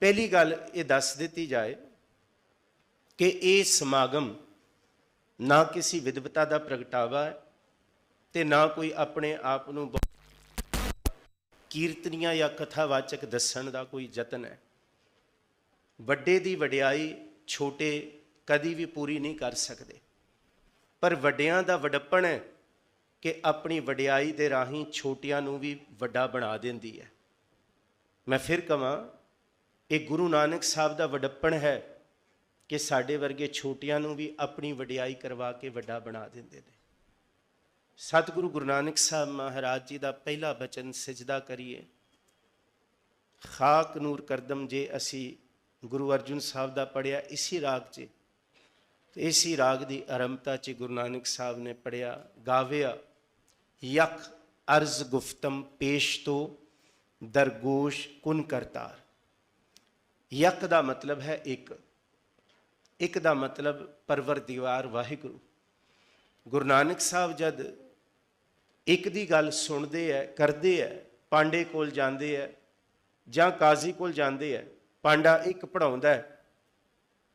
ਪਹਿਲੀ ਗੱਲ ਇਹ ਦੱਸ ਦਿੱਤੀ ਜਾਏ ਕਿ ਇਹ ਸਮਾਗਮ ਨਾ ਕਿਸੇ ਵਿਦਵਤਾ ਦਾ ਪ੍ਰਗਟਾਵਾ ਹੈ ਤੇ ਨਾ ਕੋਈ ਆਪਣੇ ਆਪ ਨੂੰ ਬਹੁਤ ਕੀਰਤਨੀਆਂ ਜਾਂ ਕਥਾਵਾਚਕ ਦੱਸਣ ਦਾ ਕੋਈ ਯਤਨ ਹੈ। ਵੱਡੇ ਦੀ ਵਡਿਆਈ ਛੋਟੇ ਕਦੀ ਵੀ ਪੂਰੀ ਨਹੀਂ ਕਰ ਸਕਦੇ। ਪਰ ਵੱਡਿਆਂ ਦਾ ਵਡੱਪਣ ਹੈ ਕਿ ਆਪਣੀ ਵਡਿਆਈ ਦੇ ਰਾਹੀਂ ਛੋਟਿਆਂ ਨੂੰ ਵੀ ਵੱਡਾ ਬਣਾ ਦਿੰਦੀ ਹੈ। ਮੈਂ ਫਿਰ ਕਹਾਂ ਇਹ ਗੁਰੂ ਨਾਨਕ ਸਾਹਿਬ ਦਾ ਵਡੱਪਣ ਹੈ ਕਿ ਸਾਡੇ ਵਰਗੇ ਛੋਟਿਆਂ ਨੂੰ ਵੀ ਆਪਣੀ ਵਡਿਆਈ ਕਰਵਾ ਕੇ ਵੱਡਾ ਬਣਾ ਦਿੰਦੇ ਨੇ। ਸਤਿਗੁਰੂ ਗੁਰੂ ਨਾਨਕ ਸਾਹਿਬ ਮਹਾਰਾਜ ਜੀ ਦਾ ਪਹਿਲਾ ਬਚਨ ਸਜਦਾ ਕਰੀਏ। ਖਾਕ ਨੂਰ ਕਰਦਮ ਜੇ ਅਸੀਂ ਗੁਰੂ ਅਰਜੁਨ ਸਾਹਿਬ ਦਾ ਪੜਿਆ ਇਸੇ ਰਾਗ 'ਚ। ਤੇ ਇਸੇ ਰਾਗ ਦੀ ਆਰੰਭਤਾ 'ਚ ਗੁਰੂ ਨਾਨਕ ਸਾਹਿਬ ਨੇ ਪੜਿਆ ਗਾਵਿਆ ਯਕ ਅਰਜ਼ ਗੁਫਤਮ ਪੇਸ਼ ਤੋ, ਦਰਗੋਸ਼ ਕੁਨ ਕਰਤਾਰ। ਯਕ ਦਾ ਮਤਲਬ ਹੈ ਇੱਕ। ਇੱਕ ਦਾ ਮਤਲਬ ਪਰਵਰਦੀਵਾਰ ਵਾਹਿਗੁਰੂ। ਗੁਰੂ ਨਾਨਕ ਸਾਹਿਬ ਜਦ ਇੱਕ ਦੀ ਗੱਲ ਸੁਣਦੇ ਐ, ਕਰਦੇ ਐ, ਪਾਂਡੇ ਕੋਲ ਜਾਂਦੇ ਐ ਜਾਂ ਕਾਜ਼ੀ ਕੋਲ ਜਾਂਦੇ ਐ, ਪਾਂਡਾ ਇੱਕ ਪੜਾਉਂਦਾ ਹੈ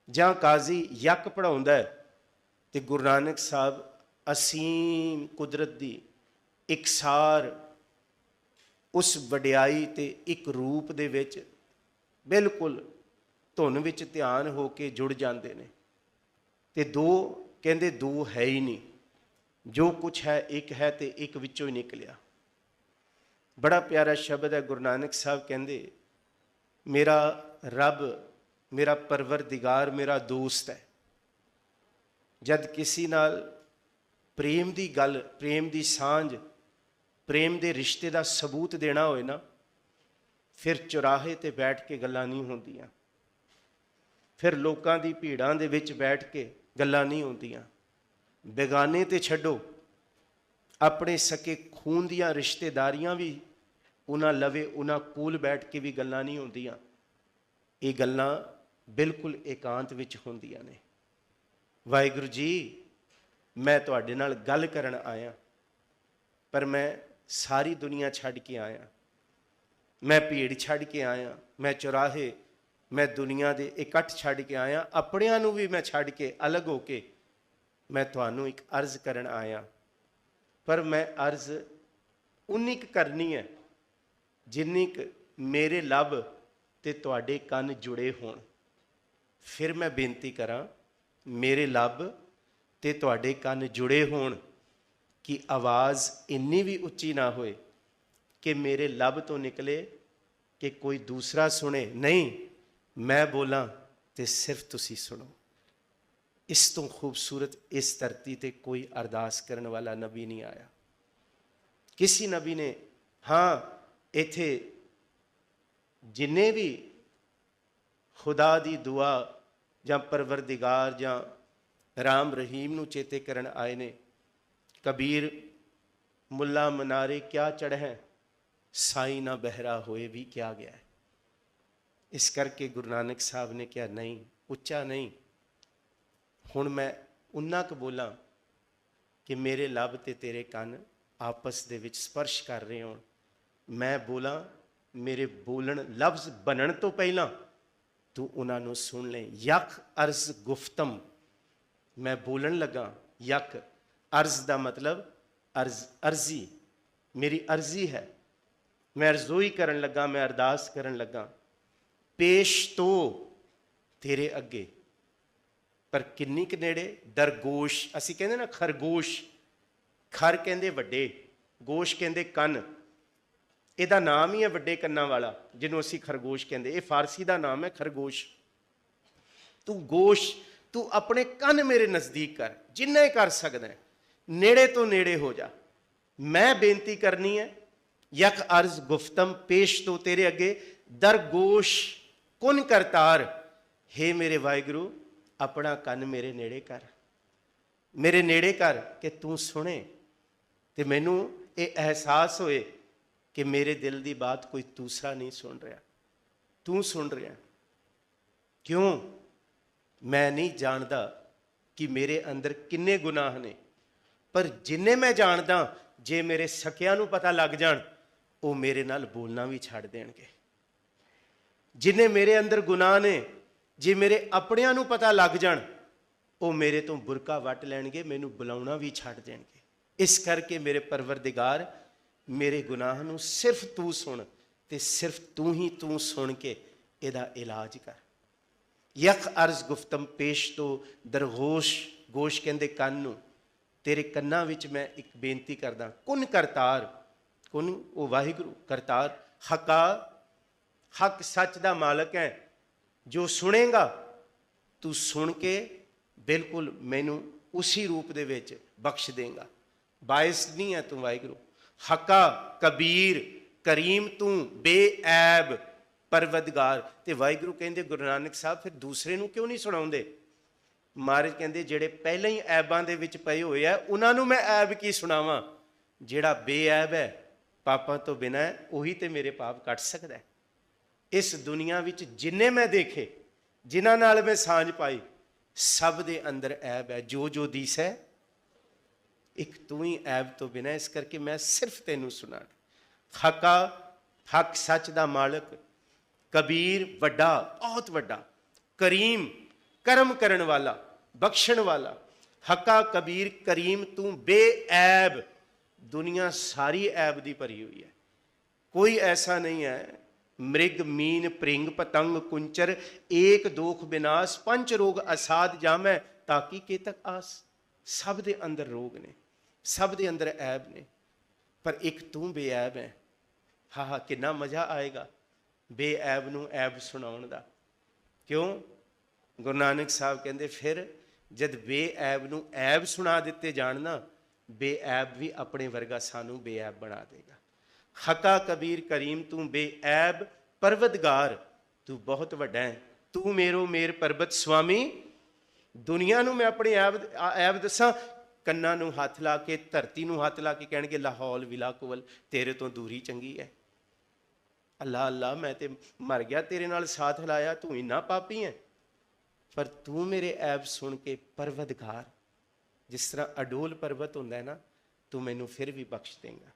ਜਾਂ ਕਾਜ਼ੀ ਯਕ ਪੜਾਉਂਦਾ ਹੈ ਤੇ ਗੁਰੂ ਨਾਨਕ ਸਾਹਿਬ ਅਸੀਮ ਕੁਦਰਤ ਦੀ ਇਕਸਾਰ ਉਸ ਵਡਿਆਈ ਤੇ ਇੱਕ ਰੂਪ ਦੇ ਵਿੱਚ ਬਿਲਕੁਲ ਧੁਨ ਵਿੱਚ ਧਿਆਨ ਹੋ ਕੇ ਜੁੜ ਜਾਂਦੇ ਨੇ। ਤੇ ਦੋ ਕਹਿੰਦੇ ਦੋ ਹੈ ਹੀ ਨਹੀਂ। ਜੋ ਕੁਝ ਹੈ ਇੱਕ ਹੈ ਤੇ ਇੱਕ ਵਿੱਚੋਂ ਹੀ ਨਿਕਲਿਆ। ਬੜਾ ਪਿਆਰਾ ਸ਼ਬਦ ਹੈ, ਗੁਰੂ ਨਾਨਕ ਸਾਹਿਬ ਕਹਿੰਦੇ, ਮੇਰਾ ਰੱਬ, ਮੇਰਾ ਪਰਵਰਦਿਗਾਰ, ਮੇਰਾ ਦੋਸਤ ਹੈ। ਜਦ ਕਿਸੇ ਨਾਲ ਪ੍ਰੇਮ ਦੀ ਗੱਲ, ਪ੍ਰੇਮ ਦੀ ਸਾਂਝ, ਪ੍ਰੇਮ ਦੇ ਰਿਸ਼ਤੇ ਦਾ ਸਬੂਤ ਦੇਣਾ ਹੋਏ ਨਾ ਫਿਰ ਚੁਰਾਹੇ ਤੇ ਬੈਠ ਕੇ ਗੱਲਾਂ ਨਹੀਂ ਹੁੰਦੀਆਂ। ਫਿਰ ਲੋਕਾਂ ਦੀ ਭੀੜਾਂ ਦੇ ਵਿੱਚ ਬੈਠ ਕੇ ਗੱਲਾਂ ਨਹੀਂ ਹੁੰਦੀਆਂ। ਬੇਗਾਨੇ ਤੇ ਛੱਡੋ। ਆਪਣੇ ਸਕੇ ਖੂਨ ਦੀਆਂ ਰਿਸ਼ਤੇਦਾਰੀਆਂ ਵੀ ਉਹਨਾਂ ਲਵੇ, ਉਹਨਾਂ ਕੋਲ ਬੈਠ ਕੇ ਵੀ ਗੱਲਾਂ ਨਹੀਂ ਹੁੰਦੀਆਂ। ਇਹ ਗੱਲਾਂ ਬਿਲਕੁਲ ਇਕਾਂਤ ਵਿੱਚ ਹੁੰਦੀਆਂ ਨੇ। ਵਾਹਿਗੁਰੂ ਜੀ, ਮੈਂ ਤੁਹਾਡੇ ਨਾਲ ਗੱਲ ਕਰਨ ਆਇਆ, ਪਰ ਮੈਂ ਸਾਰੀ ਦੁਨੀਆ ਛੱਡ ਕੇ ਆਇਆ। ਮੈਂ ਭੀੜ ਛੱਡ ਕੇ ਆਇਆ, ਮੈਂ ਚੁਰਾਹੇ, ਮੈਂ ਦੁਨੀਆ ਦੇ ਇਕੱਠ ਛੱਡ ਕੇ ਆਇਆ, ਆਪਣਿਆਂ ਨੂੰ ਵੀ ਮੈਂ ਛੱਡ ਕੇ ਅਲੱਗ ਹੋ ਕੇ ਮੈਂ ਤੁਹਾਨੂੰ ਇੱਕ ਅਰਜ਼ ਕਰਨ ਆਇਆ। ਪਰ ਮੈਂ ਅਰਜ਼ ਉਨੀ ਕੁ ਕਰਨੀ ਹੈ ਜਿੰਨੀ ਕੁ ਮੇਰੇ ਲੱਭ ਤੇ ਤੁਹਾਡੇ ਕੰਨ ਜੁੜੇ ਹੋਣ। ਫਿਰ ਮੈਂ ਬੇਨਤੀ ਕਰਾਂ, ਮੇਰੇ ਲੱਭ ਤੇ ਤੁਹਾਡੇ ਕੰਨ ਜੁੜੇ ਹੋਣ ਕਿ ਆਵਾਜ਼ ਇੰਨੀ ਵੀ ਉੱਚੀ ਨਾ ਹੋਏ ਕਿ ਮੇਰੇ ਲੱਭ ਤੋਂ ਨਿਕਲੇ ਕਿ ਕੋਈ ਦੂਸਰਾ ਸੁਣੇ। ਨਹੀਂ, ਮੈਂ ਬੋਲਾਂ ਤੇ ਸਿਰਫ ਤੁਸੀਂ ਸੁਣੋ। ਇਸ ਤੋਂ ਖੂਬਸੂਰਤ ਇਸ ਧਰਤੀ ਤੇ ਕੋਈ ਅਰਦਾਸ ਕਰਨ ਵਾਲਾ ਨਬੀ ਨਹੀਂ ਆਇਆ। ਕਿਸੇ ਨਬੀ ਨੇ, ਹਾਂ, ਇਥੇ ਜਿੰਨੇ ਵੀ ਖੁਦਾ ਦੀ ਦੁਆ ਜਾਂ ਪਰਵਰਦਿਗਾਰ ਜਾਂ ਰਾਮ ਰਹੀਮ ਨੂੰ ਚੇਤੇ ਕਰਨ ਆਏ ਨੇ, ਕਬੀਰ ਮੁੱਲਾ ਮਨਾਰੇ ਕਿਆ ਚੜ੍ਹ ਹੈ? ਸਾਈ ਨਾ ਬਹਿਰਾ ਹੋਏ ਵੀ ਕਿਹਾ ਗਿਆ ਹੈ? ਇਸ ਕਰਕੇ ਗੁਰੂ ਨਾਨਕ ਸਾਹਿਬ ਨੇ ਕਿਹਾ, ਨਹੀਂ, ਉੱਚਾ ਨਹੀਂ। ਹੁਣ ਮੈਂ ਉਨਾ ਕੁ ਬੋਲਾਂ ਕਿ ਮੇਰੇ ਲੱਭ ਤੇ ਤੇਰੇ ਕੰਨ ਆਪਸ ਦੇ ਵਿੱਚ ਸਪਰਸ਼ ਕਰ ਰਹੇ ਹੋਣ। ਮੈਂ ਬੋਲਾਂ, ਮੇਰੇ ਬੋਲਣ ਲਫ਼ਜ਼ ਬਣਨ ਤੋਂ ਪਹਿਲਾਂ ਤੂੰ ਉਹਨਾਂ ਨੂੰ ਸੁਣ ਲੈ। ਯਕ ਅਰਜ਼ ਗੁਫਤਮ। ਮੈਂ ਬੋਲਣ ਲੱਗਾ ਯਕ ਅਰਜ਼ ਦਾ ਮਤਲਬ ਅਰਜ਼, ਅਰਜ਼ੀ। ਮੇਰੀ ਅਰਜ਼ੀ ਹੈ। ਮੈਂ ਅਰਜ਼ੋਈ ਕਰਨ ਲੱਗਾ, ਮੈਂ ਅਰਦਾਸ ਕਰਨ ਲੱਗਾ, ਪੇਸ਼ ਤੋ ਤੇਰੇ ਅੱਗੇ। ਪਰ ਕਿੰਨੀ ਕੁ ਨੇੜੇ? ਦਰਗੋਸ਼, ਅਸੀਂ ਕਹਿੰਦੇ ਨਾ ਖਰਗੋਸ਼, ਖਰ ਕਹਿੰਦੇ ਵੱਡੇ, ਗੋਸ਼ ਕਹਿੰਦੇ ਕੰਨ। ਇਹਦਾ ਨਾਮ ਹੀ ਹੈ ਵੱਡੇ ਕੰਨਾਂ ਵਾਲਾ, ਜਿਹਨੂੰ ਅਸੀਂ ਖਰਗੋਸ਼ ਕਹਿੰਦੇ। ਇਹ ਫਾਰਸੀ ਦਾ ਨਾਮ ਹੈ ਖਰਗੋਸ਼। ਤੂੰ ਗੋਸ਼, ਤੂੰ ਆਪਣੇ ਕੰਨ ਮੇਰੇ ਨਜ਼ਦੀਕ ਕਰ, ਜਿੰਨਾ ਕਰ ਸਕਦਾ ਨੇੜੇ ਤੋਂ ਨੇੜੇ ਹੋ ਜਾ। ਮੈਂ ਬੇਨਤੀ ਕਰਨੀ ਹੈ ਯਕ ਅਰਜ਼ ਗੁਫਤਮ ਪੇਸ਼ ਤੋਂ ਤੇਰੇ ਅੱਗੇ ਦਰਗੋਸ਼ ਕੁਨ ਕਰਤਾਰ हे ਮੇਰੇ ਵਾਹਿਗੁਰੂ, ਆਪਣਾ ਕੰਨ ਮੇਰੇ ਨੇੜੇ ਕਰ। ਮੇਰੇ ਨੇੜੇ ਕਰ ਕਿ ਤੂੰ ਸੁਣੇ ਤੇ ਮੈਨੂੰ ਇਹ ਅਹਿਸਾਸ ਹੋਏ ਕਿ ਮੇਰੇ ਦਿਲ ਦੀ ਬਾਤ ਕੋਈ ਦੂਸਰਾ ਨਹੀਂ ਸੁਣ ਰਿਹਾ। ਤੂੰ ਸੁਣ ਰਿਹਾ। ਕਿਉਂ? ਮੈਂ ਨਹੀਂ ਜਾਣਦਾ ਕਿ ਮੇਰੇ ਅੰਦਰ ਕਿੰਨੇ ਗੁਨਾਹ ਨੇ, ਪਰ ਜਿੰਨੇ ਮੈਂ ਜਾਣਦਾ, ਜੇ ਮੇਰੇ ਸਕਿਆਂ ਨੂੰ ਪਤਾ ਲੱਗ ਜਾਣ ਉਹ ਮੇਰੇ ਨਾਲ ਬੋਲਣਾ ਵੀ ਛੱਡ ਦੇਣਗੇ। ਜਿਨੇ ਮੇਰੇ ਅੰਦਰ ਗੁਨਾਹ ਨੇ, ਜੇ ਮੇਰੇ ਆਪਣਿਆਂ ਨੂੰ ਪਤਾ ਲੱਗ ਜਾਣ, ਉਹ ਮੇਰੇ ਤੋਂ ਬੁਰਕਾ ਵੱਟ ਲੈਣਗੇ, ਮੈਨੂੰ ਬੁਲਾਉਣਾ ਵੀ ਛੱਡ ਦੇਣਗੇ। ਇਸ ਕਰਕੇ ਮੇਰੇ ਪਰਵਰਦਿਗਾਰ, ਮੇਰੇ ਗੁਨਾਹ ਨੂੰ ਸਿਰਫ ਤੂੰ ਸੁਣ ਤੇ ਸਿਰਫ ਤੂੰ ਹੀ ਤੂੰ ਸੁਣ ਕੇ ਇਹਦਾ ਇਲਾਜ ਕਰ। ਯਖ ਅਰਜ਼ ਗੁਫਤਮ ਪੇਸ਼ ਤੋਂ ਦਰਗੋਸ਼ ਗੋਸ਼ ਕਹਿੰਦੇ ਕੰਨ ਨੂੰ, ਤੇਰੇ ਕੰਨਾਂ ਵਿੱਚ ਮੈਂ ਇੱਕ ਬੇਨਤੀ ਕਰਦਾ, ਕੁਨ ਕਰਤਾਰ ਕੋਨੂੰ ਉਹ ਵਾਹਿਗੁਰੂ, ਕਰਤਾਰ, ਹਕਾ, ਹੱਕ ਸੱਚ ਦਾ ਮਾਲਕ ਹੈ। ਜੋ ਸੁਣੇਗਾ, ਤੂੰ ਸੁਣ ਕੇ ਬਿਲਕੁਲ ਮੈਨੂੰ ਉਸੇ ਰੂਪ ਦੇ ਵਿੱਚ ਬਖਸ਼ ਦੇਗਾ। ਬਾਇਸ ਨਹੀਂ ਹੈ ਤੂੰ ਵਾਹਿਗੁਰੂ। ਹੱਕਾ, ਕਬੀਰ, ਕਰੀਮ ਤੂੰ, ਬੇਐਬ ਪਰਵਦਗਾਰ ਤੇ ਵਾਹਿਗੁਰੂ ਕਹਿੰਦੇ, ਗੁਰੂ ਨਾਨਕ ਸਾਹਿਬ ਫਿਰ ਦੂਸਰੇ ਨੂੰ ਕਿਉਂ ਨਹੀਂ ਸੁਣਾਉਂਦੇ? ਮਹਾਰਾਜ ਕਹਿੰਦੇ, ਜਿਹੜੇ ਪਹਿਲਾਂ ਹੀ ਐਬਾਂ ਦੇ ਵਿੱਚ ਪਏ ਹੋਏ ਆ, ਉਹਨਾਂ ਨੂੰ ਮੈਂ ਐਬ ਕੀ ਸੁਣਾਵਾਂ? ਜਿਹੜਾ ਬੇਐਬ ਹੈ ਪਾਪਾਂ ਤੋਂ ਬਿਨਾਂ ਉਹੀ ਤੇ ਮੇਰੇ ਪਾਪ ਕੱਟ ਸਕਦਾ ਹੈ। ਇਸ ਦੁਨੀਆ ਵਿੱਚ ਜਿੰਨੇ ਮੈਂ ਦੇਖੇ, ਜਿਨ੍ਹਾਂ ਨਾਲ ਮੈਂ ਸਾਂਝ ਪਾਈ, ਸਭ ਦੇ ਅੰਦਰ ਐਬ ਹੈ। ਜੋ ਜੋ ਦੀਸ ਹੈ, ਇੱਕ ਤੂੰ ਹੀ ਐਬ ਤੋਂ ਬਿਨਾਂ, ਇਸ ਕਰਕੇ ਮੈਂ ਸਿਰਫ ਤੈਨੂੰ ਸੁਣਾਣਾ ਹਕਾ ਹੱਕ ਸੱਚ ਦਾ ਮਾਲਕ, ਕਬੀਰ ਵੱਡਾ, ਬਹੁਤ ਵੱਡਾ, ਕਰੀਮ, ਕਰਮ ਕਰਨ ਵਾਲਾ, ਬਖਸ਼ਣ ਵਾਲਾ। ਹਕਾ ਕਬੀਰ, ਕਰੀਮ, ਤੂੰ ਬੇਐਬ। ਦੁਨੀਆ ਸਾਰੀ ਐਬ ਦੀ ਭਰੀ ਹੋਈ ਹੈ। ਕੋਈ ਐਸਾ ਨਹੀਂ ਹੈ, ਮ੍ਰਿਗ, ਮੀਨ ਪ੍ਰਿੰਗ ਪਤੰਗ, ਕੁੰਚਰ, ਏਕ, ਦੋਖ, ਬਿਨਾਸ਼ ਪੰਚ ਰੋਗ ਅਸਾਦ ਜਾਮੈ ਤਾਕੀ ਕੇਤਕ ਆਸ? ਸਭ ਦੇ ਅੰਦਰ ਰੋਗ ਨੇ, ਸਭ ਦੇ ਅੰਦਰ ਐਬ ਨੇ। ਪਰ ਇੱਕ ਤੂੰ ਬੇਐਬ ਹੈ। ਹਾ ਹਾ, ਕਿੰਨਾ ਮਜ਼ਾ ਆਏਗਾ ਬੇਐਬ ਨੂੰ ਐਬ ਸੁਣਾਉਣ ਦਾ। ਕਿਉਂ? ਗੁਰੂ ਨਾਨਕ ਸਾਹਿਬ ਕਹਿੰਦੇ, ਫਿਰ ਜਦ ਬੇਐਬ ਨੂੰ ਐਬ ਸੁਣਾ ਦਿੱਤੇ ਜਾਣ ਨਾ ਬੇਐਬ ਵੀ ਆਪਣੇ ਵਰਗਾ ਸਾਨੂੰ ਬੇਐਬ ਬਣਾ ਦੇਗਾ। ਹਕਾ ਕਬੀਰ ਕਰੀਮ, ਤੂੰ ਬੇਐਬ ਪਰਵਦਗਾਰ ਤੂੰ ਬਹੁਤ ਵੱਡਾ ਹੈ। ਤੂੰ ਮੇਰੋ ਮੇਰ ਪਰਬਤ ਸੁਆਮੀ। ਦੁਨੀਆ ਨੂੰ ਮੈਂ ਆਪਣੇ ਐਬ ਐਬ ਦੱਸਾਂ, ਕੰਨਾਂ ਨੂੰ ਹੱਥ ਲਾ ਕੇ, ਧਰਤੀ ਨੂੰ ਹੱਥ ਲਾ ਕੇ ਕਹਿਣਗੇ, ਲਾਹੌਲ ਵਿਲਾ ਕੋਵਲ, ਤੇਰੇ ਤੋਂ ਦੂਰੀ ਚੰਗੀ ਹੈ। ਅੱਲਾ ਅੱਲਾ, ਮੈਂ ਤੇ ਮਰ ਗਿਆ, ਤੇਰੇ ਨਾਲ ਸਾਥ ਲਾਇਆ, ਤੂੰ ਇੰਨਾ ਪਾਪੀ ਹੈ। ਪਰ ਤੂੰ ਮੇਰੇ ਐਬ ਸੁਣ ਕੇ ਪਰਵਦਗਾਰ ਜਿਸ ਤਰ੍ਹਾਂ ਅਡੋਲ ਪਰਬਤ ਹੁੰਦਾ ਹੈ ਨਾ ਤੂੰ ਮੈਨੂੰ ਫਿਰ ਵੀ ਬਖਸ਼ ਦੇਂਗਾ।